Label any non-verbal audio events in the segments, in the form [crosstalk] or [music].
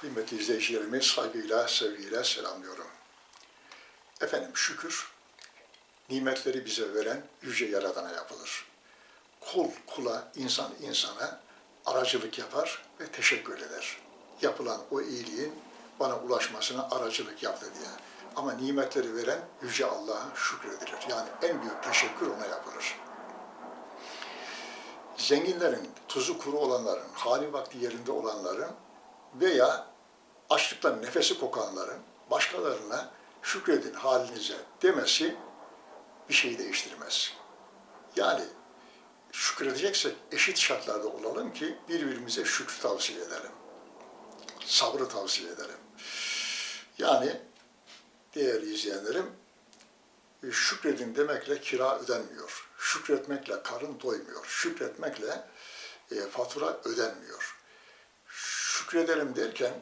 Kıymetli izleyicilerimi saygıyla, sevgiyle selamlıyorum. Efendim şükür, nimetleri bize veren Yüce Yaradan'a yapılır. Kul kula, insan insana aracılık yapar ve teşekkür eder. Yapılan o iyiliğin bana ulaşmasına aracılık yaptı diye. Ama nimetleri veren Yüce Allah'a şükredilir. Yani en büyük teşekkür ona yapılır. Zenginlerin, tuzu kuru olanların, hali vakti yerinde olanların veya açlıktan nefesi kokanların başkalarına şükredin halinize demesi bir şeyi değiştirmez. Yani şükredeceksek eşit şartlarda olalım ki birbirimize şükür tavsiye edelim. Sabrı tavsiye edelim. Yani değerli izleyenlerim, şükredin demekle kira ödenmiyor. Şükretmekle karın doymuyor. Şükretmekle e, fatura ödenmiyor. Şükredelim derken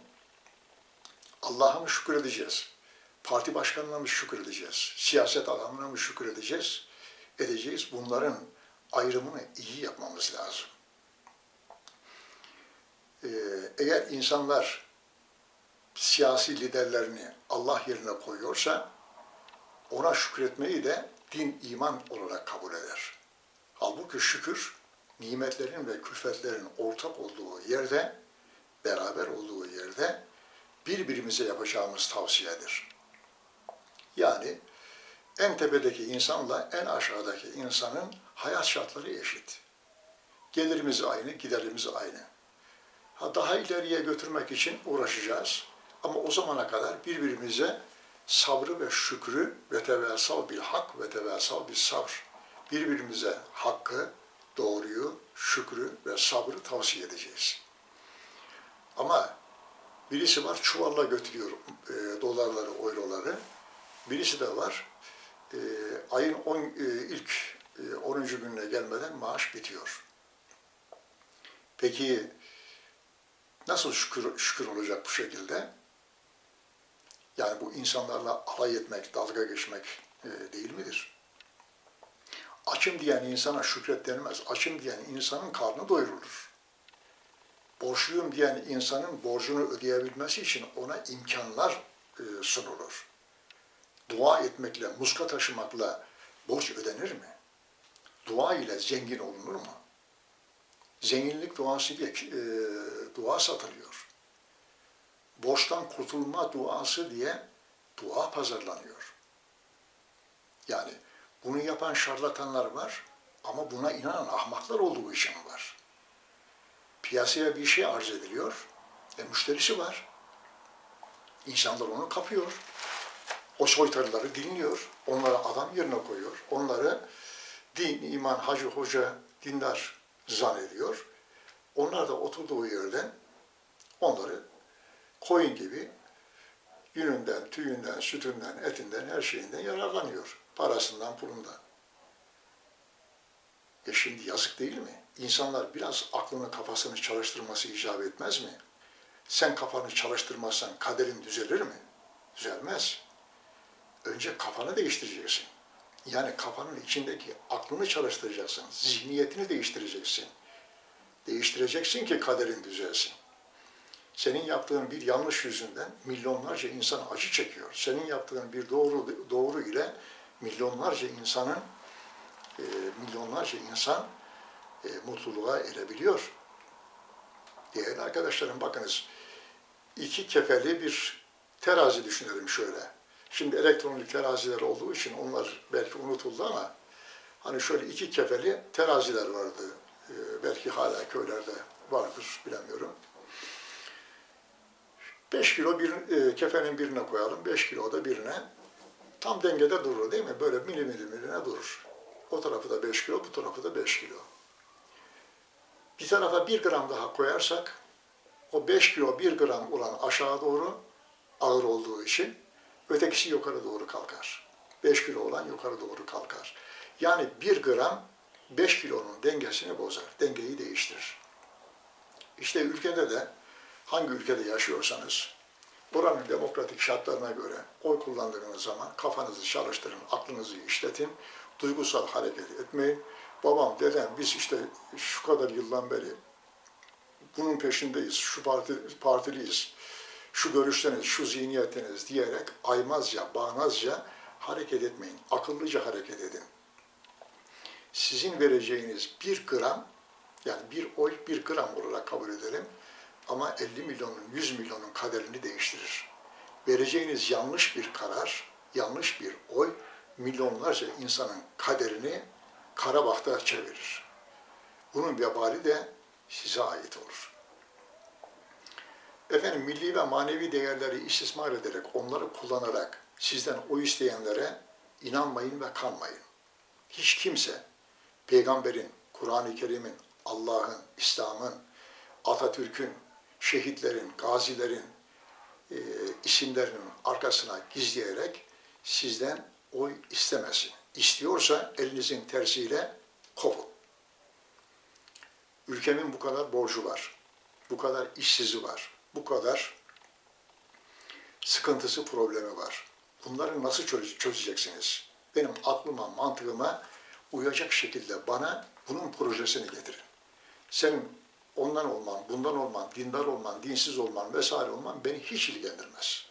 Allah'a mı şükredeceğiz? Parti başkanına mı şükredeceğiz? Siyaset adamına mı şükredeceğiz? Edeceğiz. Bunların ayrımını iyi yapmamız lazım. Ee, eğer insanlar siyasi liderlerini Allah yerine koyuyorsa ona şükretmeyi de din iman olarak kabul eder. Halbuki şükür nimetlerin ve külfetlerin ortak olduğu yerde, beraber olduğu yerde birbirimize yapacağımız tavsiyedir. Yani en tepedeki insanla en aşağıdaki insanın hayat şartları eşit. Gelirimiz aynı, giderimiz aynı. Ha daha ileriye götürmek için uğraşacağız. Ama o zamana kadar birbirimize sabrı ve şükrü ve tevessal bil hak ve tevessal bil sabr. Birbirimize hakkı, doğruyu, şükrü ve sabrı tavsiye edeceğiz. Ama birisi var çuvalla götürüyor e, dolarları, euroları. Birisi de var e, ayın on, e, ilk e, 10. gününe gelmeden maaş bitiyor. Peki nasıl şükür, şükür olacak bu şekilde? Yani bu insanlarla alay etmek, dalga geçmek e, değil midir? Açım diyen insana şükret denmez. Açım diyen insanın karnı doyurulur. Borçluyum diyen insanın borcunu ödeyebilmesi için ona imkanlar e, sunulur. Dua etmekle, muska taşımakla borç ödenir mi? Dua ile zengin olunur mu? Zenginlik duası diye e, dua satılıyor borçtan kurtulma duası diye dua pazarlanıyor. Yani bunu yapan şarlatanlar var ama buna inanan ahmaklar olduğu için var. Piyasaya bir şey arz ediliyor, e müşterisi var. İnsanlar onu kapıyor. O soytarıları dinliyor, onları adam yerine koyuyor. Onları din, iman, hacı, hoca, dindar zannediyor. Onlar da oturduğu yerden onları koyun gibi yününden, tüyünden, sütünden, etinden, her şeyinden yararlanıyor. Parasından, pulundan. E şimdi yazık değil mi? İnsanlar biraz aklını, kafasını çalıştırması icap etmez mi? Sen kafanı çalıştırmazsan kaderin düzelir mi? Düzelmez. Önce kafanı değiştireceksin. Yani kafanın içindeki aklını çalıştıracaksın. Zihniyetini değiştireceksin. Değiştireceksin ki kaderin düzelsin. Senin yaptığın bir yanlış yüzünden milyonlarca insan acı çekiyor. Senin yaptığın bir doğru doğru ile milyonlarca insanın e, milyonlarca insan e, mutluluğa erebiliyor. Değerli arkadaşlarım bakınız iki kefeli bir terazi düşünelim şöyle. Şimdi elektronik teraziler olduğu için onlar belki unutuldu ama hani şöyle iki kefeli teraziler vardı. E, belki hala köylerde vardır bilemiyorum. 5 kilo bir e, kefenin birine koyalım, 5 kilo da birine. Tam dengede durur değil mi? Böyle mili mili durur. O tarafı da 5 kilo, bu tarafı da 5 kilo. Bir tarafa 1 gram daha koyarsak, o 5 kilo 1 gram olan aşağı doğru ağır olduğu için ötekisi yukarı doğru kalkar. 5 kilo olan yukarı doğru kalkar. Yani 1 gram 5 kilonun dengesini bozar, dengeyi değiştirir. İşte ülkede de hangi ülkede yaşıyorsanız buranın demokratik şartlarına göre oy kullandığınız zaman kafanızı çalıştırın, aklınızı işletin, duygusal hareket etmeyin. Babam, dedem biz işte şu kadar yıldan beri bunun peşindeyiz, şu parti, partiliyiz. şu görüşleriniz, şu zihniyetiniz diyerek aymazca, bağnazca hareket etmeyin. Akıllıca hareket edin. Sizin vereceğiniz bir gram, yani bir oy bir gram olarak kabul edelim ama 50 milyonun, 100 milyonun kaderini değiştirir. Vereceğiniz yanlış bir karar, yanlış bir oy milyonlarca insanın kaderini kara bahta çevirir. Bunun vebali de size ait olur. Efendim milli ve manevi değerleri istismar ederek, onları kullanarak sizden o isteyenlere inanmayın ve kanmayın. Hiç kimse peygamberin, Kur'an-ı Kerim'in, Allah'ın, İslam'ın, Atatürk'ün, şehitlerin, gazilerin e, isimlerinin arkasına gizleyerek sizden oy istemesin. İstiyorsa elinizin tersiyle kovun. Ülkemin bu kadar borcu var. Bu kadar işsizi var. Bu kadar sıkıntısı, problemi var. Bunları nasıl çöze- çözeceksiniz? Benim aklıma, mantığıma uyacak şekilde bana bunun projesini getirin. Senin ondan olman, bundan olman, dindar olman, dinsiz olman vesaire olman beni hiç ilgilendirmez.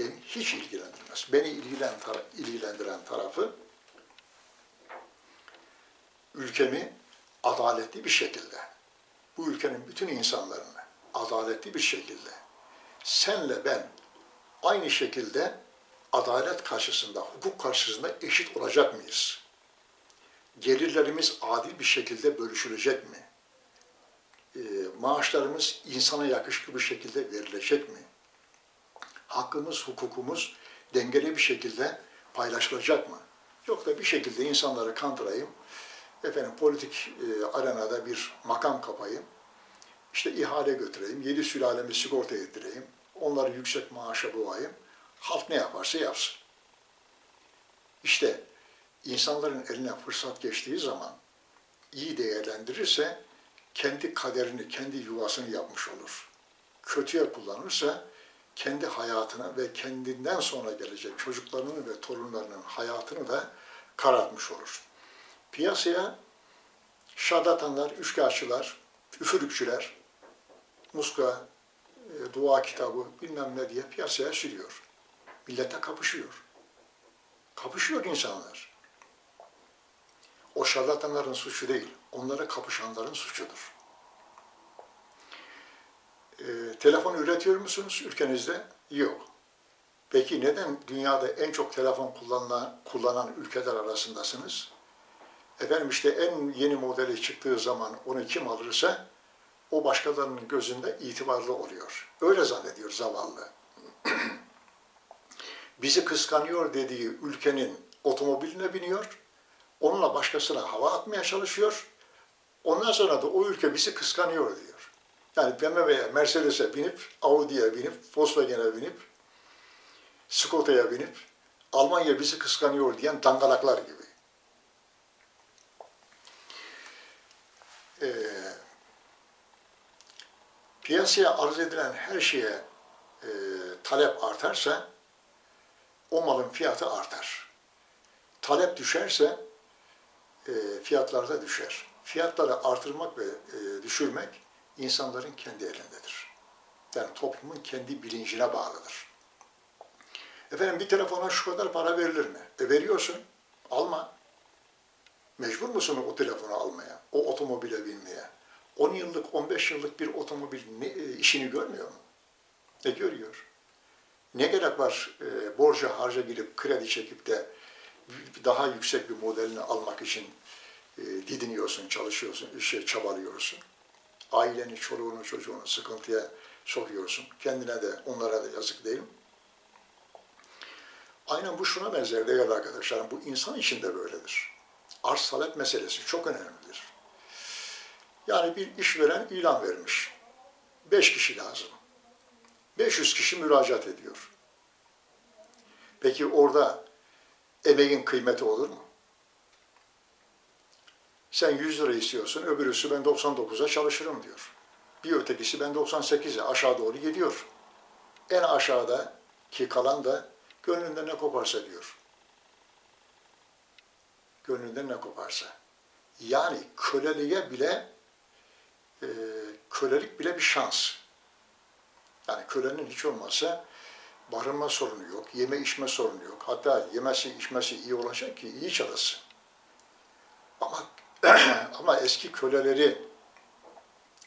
Beni hiç ilgilendirmez. Beni ilgilen, tara- ilgilendiren tarafı ülkemi adaletli bir şekilde, bu ülkenin bütün insanlarını adaletli bir şekilde senle ben aynı şekilde adalet karşısında, hukuk karşısında eşit olacak mıyız? Gelirlerimiz adil bir şekilde bölüşülecek mi? Ee, maaşlarımız insana yakışıklı bir şekilde verilecek mi? Hakkımız, hukukumuz dengeli bir şekilde paylaşılacak mı? Yok da bir şekilde insanları kandırayım, efendim politik e, arenada bir makam kapayım, işte ihale götüreyim, yedi sülalemi sigorta ettireyim, onları yüksek maaşa boğayım, halk ne yaparsa yapsın. İşte insanların eline fırsat geçtiği zaman iyi değerlendirirse kendi kaderini, kendi yuvasını yapmış olur. Kötüye kullanırsa kendi hayatını ve kendinden sonra gelecek çocuklarının ve torunlarının hayatını da karartmış olur. Piyasaya şarlatanlar, üçkağıtçılar, üfürükçüler, muska, e, dua kitabı bilmem ne diye piyasaya sürüyor. Millete kapışıyor. Kapışıyor insanlar. O şarlatanların suçu değil, onlara kapışanların suçudur. E, telefon üretiyor musunuz ülkenizde? Yok. Peki neden dünyada en çok telefon kullanan, kullanan ülkeler arasındasınız? Efendim işte en yeni modeli çıktığı zaman onu kim alırsa o başkalarının gözünde itibarlı oluyor. Öyle zannediyor zavallı. [clears throat] Bizi kıskanıyor dediği ülkenin otomobiline biniyor, onunla başkasına hava atmaya çalışıyor. Ondan sonra da o ülke bizi kıskanıyor diyor. Yani BMW'ye, Mercedes'e binip, Audi'ye binip, Volkswagen'e binip, Skoda'ya binip, Almanya bizi kıskanıyor diyen dangalaklar gibi. Ee, piyasaya arz edilen her şeye e, talep artarsa o malın fiyatı artar. Talep düşerse e, fiyatlar da düşer. Fiyatları artırmak ve e, düşürmek insanların kendi elindedir. Yani toplumun kendi bilincine bağlıdır. Efendim bir telefona şu kadar para verilir mi? E veriyorsun, alma. Mecbur musun o telefonu almaya, o otomobile binmeye? 10 yıllık, 15 yıllık bir otomobil ne, e, işini görmüyor mu? Ne görüyor? Ne gerek var e, borca harca girip kredi çekip de daha yüksek bir modelini almak için e, didiniyorsun, çalışıyorsun, işe çabalıyorsun. Aileni, çoluğunu, çocuğunu sıkıntıya sokuyorsun. Kendine de, onlara da yazık değil? Aynen bu şuna benzer değerli arkadaşlarım. Bu insan için de böyledir. Arz talep meselesi çok önemlidir. Yani bir işveren ilan vermiş. Beş kişi lazım. 500 kişi müracaat ediyor. Peki orada emeğin kıymeti olur mu? Sen 100 lira istiyorsun, öbürüsü ben 99'a çalışırım diyor. Bir ötekisi ben 98'e aşağı doğru gidiyor. En aşağıda ki kalan da gönlünden ne koparsa diyor. Gönlünden ne koparsa. Yani köleliğe bile e, kölelik bile bir şans. Yani kölenin hiç olmazsa barınma sorunu yok, yeme içme sorunu yok. Hatta yemesi içmesi iyi olacak ki iyi çalışsın. Ama [clears throat] ama eski köleleri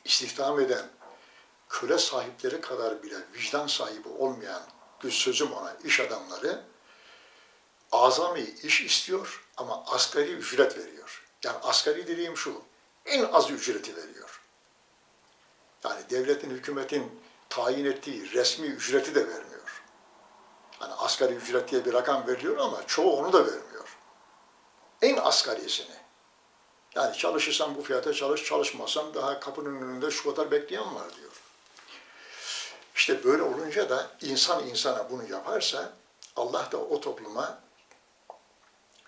istihdam eden köle sahipleri kadar bile vicdan sahibi olmayan güz sözüm ona iş adamları azami iş istiyor ama asgari ücret veriyor. Yani asgari dediğim şu, en az ücreti veriyor. Yani devletin, hükümetin tayin ettiği resmi ücreti de vermiyor. Hani asgari ücret diye bir rakam veriliyor ama çoğu onu da vermiyor. En asgarisini. Yani çalışırsan bu fiyata çalış, çalışmazsan daha kapının önünde şu kadar bekleyen var diyor. İşte böyle olunca da insan insana bunu yaparsa Allah da o topluma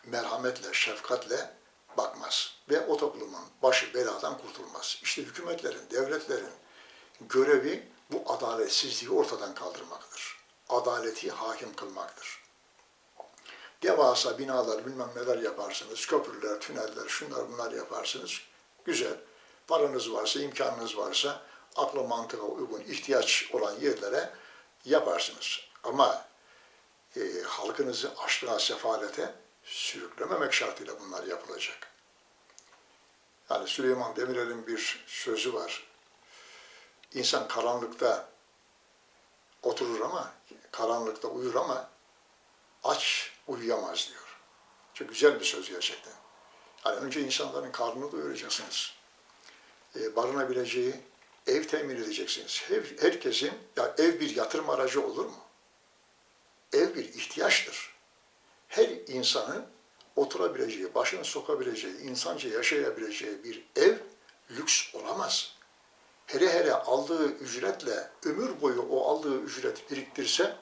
merhametle, şefkatle bakmaz. Ve o toplumun başı beladan kurtulmaz. İşte hükümetlerin, devletlerin görevi bu adaletsizliği ortadan kaldırmaktır. Adaleti hakim kılmaktır. Devasa binalar bilmem neler yaparsınız, köprüler, tüneller, şunlar bunlar yaparsınız. Güzel. Paranız varsa, imkanınız varsa akla mantığa uygun ihtiyaç olan yerlere yaparsınız. Ama e, halkınızı açlığa, sefalete sürüklememek şartıyla bunlar yapılacak. Yani Süleyman Demirel'in bir sözü var. İnsan karanlıkta oturur ama, karanlıkta uyur ama aç uyuyamaz diyor. Çok güzel bir söz gerçekten. Yani önce insanların karnını doyuracaksınız. E, barınabileceği ev temin edeceksiniz. Her, herkesin, ya ev bir yatırım aracı olur mu? Ev bir ihtiyaçtır. Her insanın oturabileceği, başını sokabileceği, insanca yaşayabileceği bir ev lüks olamaz. Hele hele aldığı ücretle ömür boyu o aldığı ücret biriktirse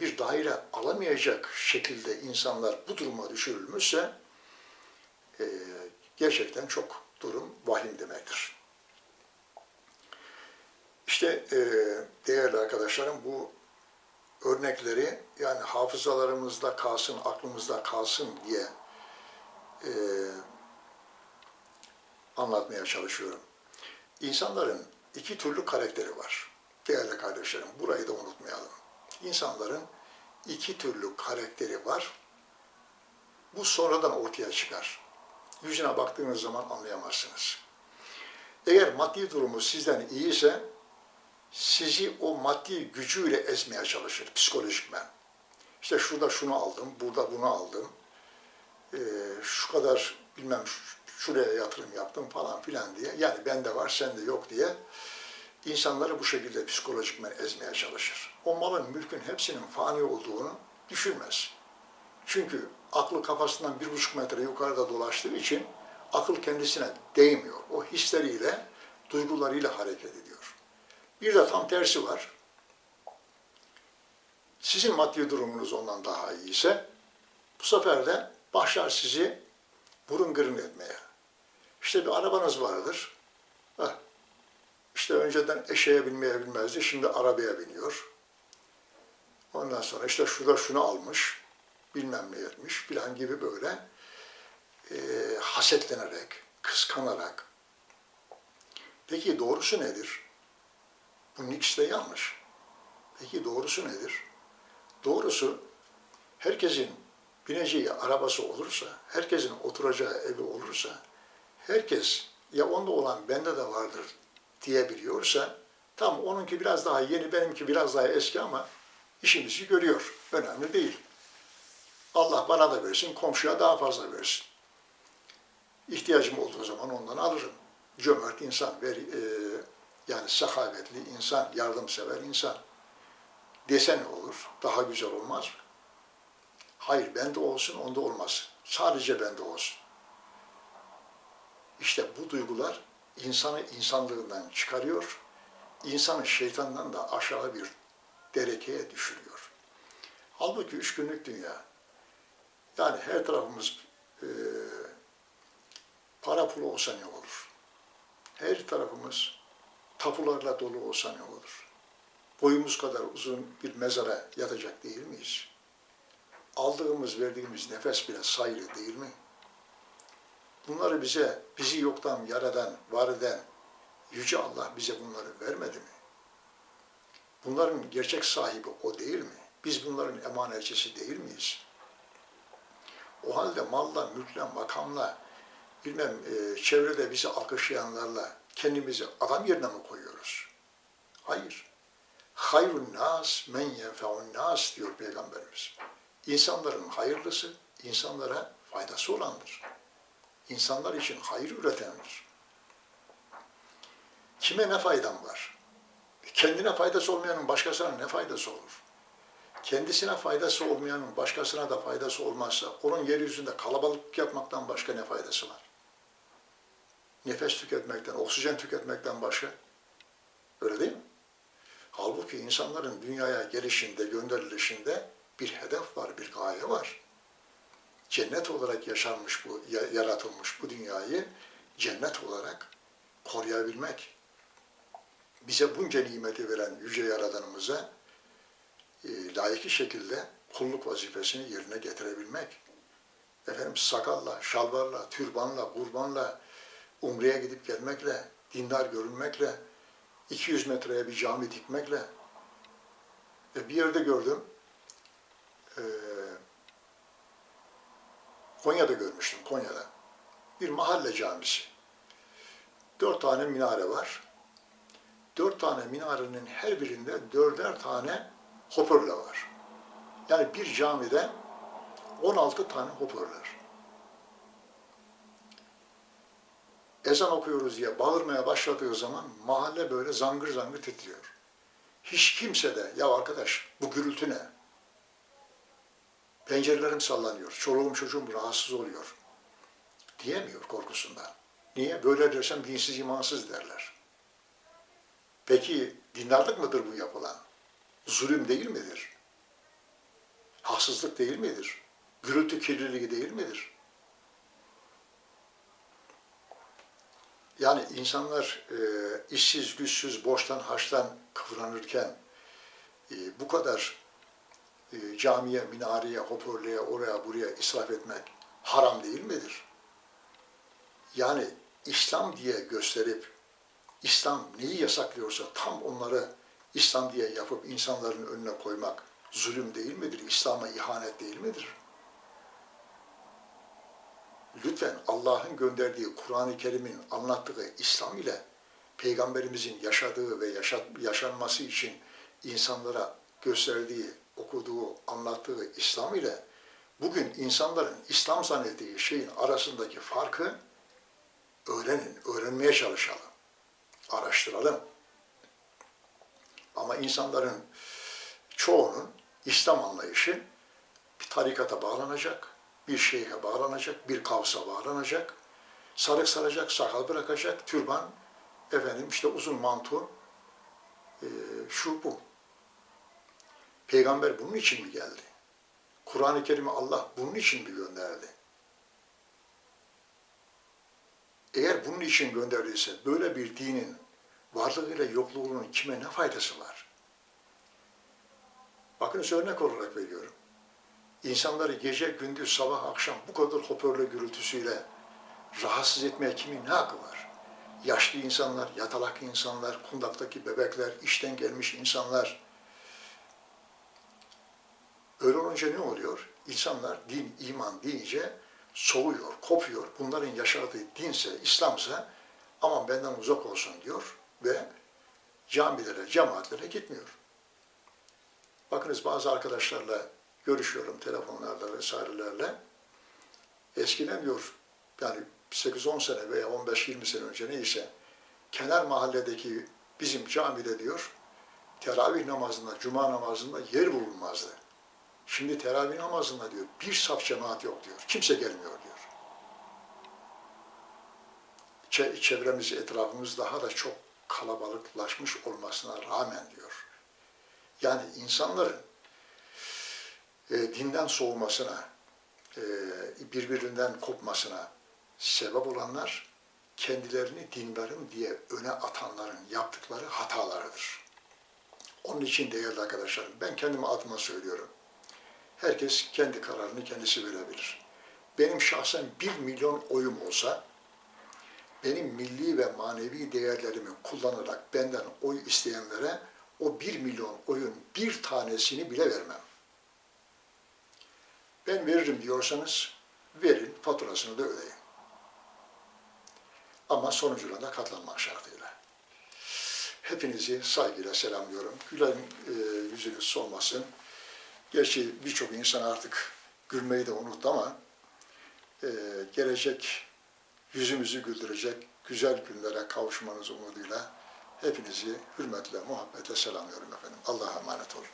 bir daire alamayacak şekilde insanlar bu duruma düşürülmüşse e, gerçekten çok durum vahim demektir. İşte e, değerli arkadaşlarım bu örnekleri yani hafızalarımızda kalsın, aklımızda kalsın diye e, anlatmaya çalışıyorum. İnsanların iki türlü karakteri var. Değerli kardeşlerim, burayı da unutmayalım. İnsanların iki türlü karakteri var. Bu sonradan ortaya çıkar. Yüzüne baktığınız zaman anlayamazsınız. Eğer maddi durumu sizden iyiyse sizi o maddi gücüyle ezmeye çalışır psikolojikmen. İşte şurada şunu aldım, burada bunu aldım, ee, şu kadar bilmem şuraya yatırım yaptım falan filan diye. Yani bende var, sende yok diye insanları bu şekilde psikolojikmen ezmeye çalışır. O malın, mülkün hepsinin fani olduğunu düşünmez. Çünkü aklı kafasından bir buçuk metre yukarıda dolaştığı için akıl kendisine değmiyor. O hisleriyle, duygularıyla hareket ediyor. Bir de tam tersi var. Sizin maddi durumunuz ondan daha iyi ise bu sefer de başlar sizi burun gırın etmeye. İşte bir arabanız vardır. Heh. İşte önceden eşeğe binmeye bilmezdi, şimdi arabaya biniyor. Ondan sonra işte şurada şunu almış, bilmem ne etmiş filan gibi böyle e, hasetlenerek, kıskanarak. Peki doğrusu nedir? Bunun ikisi de yanlış. Peki doğrusu nedir? Doğrusu herkesin bineceği arabası olursa, herkesin oturacağı evi olursa, herkes ya onda olan bende de vardır diyebiliyorsa, tam onunki biraz daha yeni, benimki biraz daha eski ama işimizi görüyor. Önemli değil. Allah bana da versin, komşuya daha fazla versin. İhtiyacım olduğu zaman ondan alırım. Cömert insan, ver, e, yani sahavetli insan, yardımsever insan dese ne olur? Daha güzel olmaz mı? Hayır, bende olsun, onda olmaz. Sadece bende olsun. İşte bu duygular insanı insanlığından çıkarıyor, insanı şeytandan da aşağı bir derekeye düşürüyor. Halbuki üç günlük dünya. Yani her tarafımız e, para pulu olsa ne olur? Her tarafımız tapularla dolu olsa ne olur? Boyumuz kadar uzun bir mezara yatacak değil miyiz? Aldığımız, verdiğimiz nefes bile sayılı değil mi? Bunları bize, bizi yoktan yaradan, var eden Yüce Allah bize bunları vermedi mi? Bunların gerçek sahibi o değil mi? Biz bunların emanetçisi değil miyiz? O halde malla, mülkle, makamla, bilmem e, çevrede bizi alkışlayanlarla kendimizi adam yerine mi koyuyoruz? Hayır. Hayrun nas men yenfeun nas diyor Peygamberimiz. İnsanların hayırlısı, insanlara faydası olandır. İnsanlar için hayır üretendir. Kime ne faydam var? Kendine faydası olmayanın başkasına ne faydası olur? Kendisine faydası olmayanın başkasına da faydası olmazsa onun yeryüzünde kalabalık yapmaktan başka ne faydası var? Nefes tüketmekten, oksijen tüketmekten başka. Öyle değil mi? Halbuki insanların dünyaya gelişinde, gönderilişinde bir hedef var, bir gaye var. Cennet olarak yaşanmış bu, ya- yaratılmış bu dünyayı cennet olarak koruyabilmek. Bize bunca nimeti veren yüce yaradanımıza e, layık şekilde kulluk vazifesini yerine getirebilmek. Efendim sakalla, şalvarla, türbanla, kurbanla, umreye gidip gelmekle, dindar görünmekle, 200 metreye bir cami dikmekle. E, bir yerde gördüm, e, Konya'da görmüştüm, Konya'da. Bir mahalle camisi. Dört tane minare var. Dört tane minarenin her birinde dörder tane hoparlör var. Yani bir camide 16 tane hoparlör. Ezan okuyoruz diye bağırmaya başladığı zaman mahalle böyle zangır zangır titriyor. Hiç kimse de ya arkadaş bu gürültü ne? Pencerelerim sallanıyor, çoluğum çocuğum rahatsız oluyor diyemiyor korkusundan. Niye? Böyle dersem dinsiz imansız derler. Peki dindarlık mıdır bu yapılan? Zulüm değil midir? Haksızlık değil midir? Gürültü kirliliği değil midir? Yani insanlar e, işsiz, güçsüz, borçtan, harçtan kıvranırken e, bu kadar e, camiye, minareye, hoparlöre, oraya, buraya israf etmek haram değil midir? Yani İslam diye gösterip İslam neyi yasaklıyorsa tam onları İslam diye yapıp insanların önüne koymak zulüm değil midir? İslam'a ihanet değil midir? Lütfen Allah'ın gönderdiği Kur'an-ı Kerim'in anlattığı İslam ile Peygamberimizin yaşadığı ve yaşat, yaşanması için insanlara gösterdiği, okuduğu, anlattığı İslam ile bugün insanların İslam zannettiği şeyin arasındaki farkı öğrenin, öğrenmeye çalışalım, araştıralım. Ama insanların çoğunun İslam anlayışı bir tarikata bağlanacak, bir şeyhe bağlanacak, bir kavsa bağlanacak, sarık saracak, sakal bırakacak, türban, efendim işte uzun mantu, şu bu. Peygamber bunun için mi geldi? Kur'an-ı Kerim'i Allah bunun için mi gönderdi? Eğer bunun için gönderdiyse böyle bir dinin varlığıyla yokluğunun kime ne faydası var? Bakınız örnek olarak veriyorum. İnsanları gece, gündüz, sabah, akşam bu kadar hoparlör gürültüsüyle rahatsız etmeye kimin ne hakkı var? Yaşlı insanlar, yatalak insanlar, kundaktaki bebekler, işten gelmiş insanlar. Öyle olunca ne oluyor? İnsanlar din, iman deyince soğuyor, kopuyor. Bunların yaşadığı dinse, İslamsa aman benden uzak olsun diyor ve camilere, cemaatlere gitmiyor. Bakınız bazı arkadaşlarla görüşüyorum telefonlarla vesairelerle. Eskiden diyor yani 8-10 sene veya 15-20 sene önce neyse kenar mahalledeki bizim camide diyor teravih namazında, cuma namazında yer bulunmazdı. Şimdi teravih namazında diyor bir saf cemaat yok diyor. Kimse gelmiyor diyor. Çe- Çevremiz, etrafımız daha da çok kalabalıklaşmış olmasına rağmen diyor. Yani insanların e, dinden soğumasına, e, birbirinden kopmasına sebep olanlar kendilerini dindarım diye öne atanların yaptıkları hatalarıdır. Onun için değerli arkadaşlarım, ben kendime adıma söylüyorum. Herkes kendi kararını kendisi verebilir. Benim şahsen bir milyon oyum olsa, benim milli ve manevi değerlerimi kullanarak benden oy isteyenlere o bir milyon oyun bir tanesini bile vermem. Ben veririm diyorsanız verin, faturasını da ödeyin. Ama sonucuna da katlanmak şartıyla. Hepinizi saygıyla selamlıyorum. Gülen e, yüzünüz solmasın. Gerçi birçok insan artık gülmeyi de unuttu ama e, gelecek yüzümüzü güldürecek güzel günlere kavuşmanız umuduyla hepinizi hürmetle, muhabbetle selamlıyorum efendim. Allah'a emanet olun.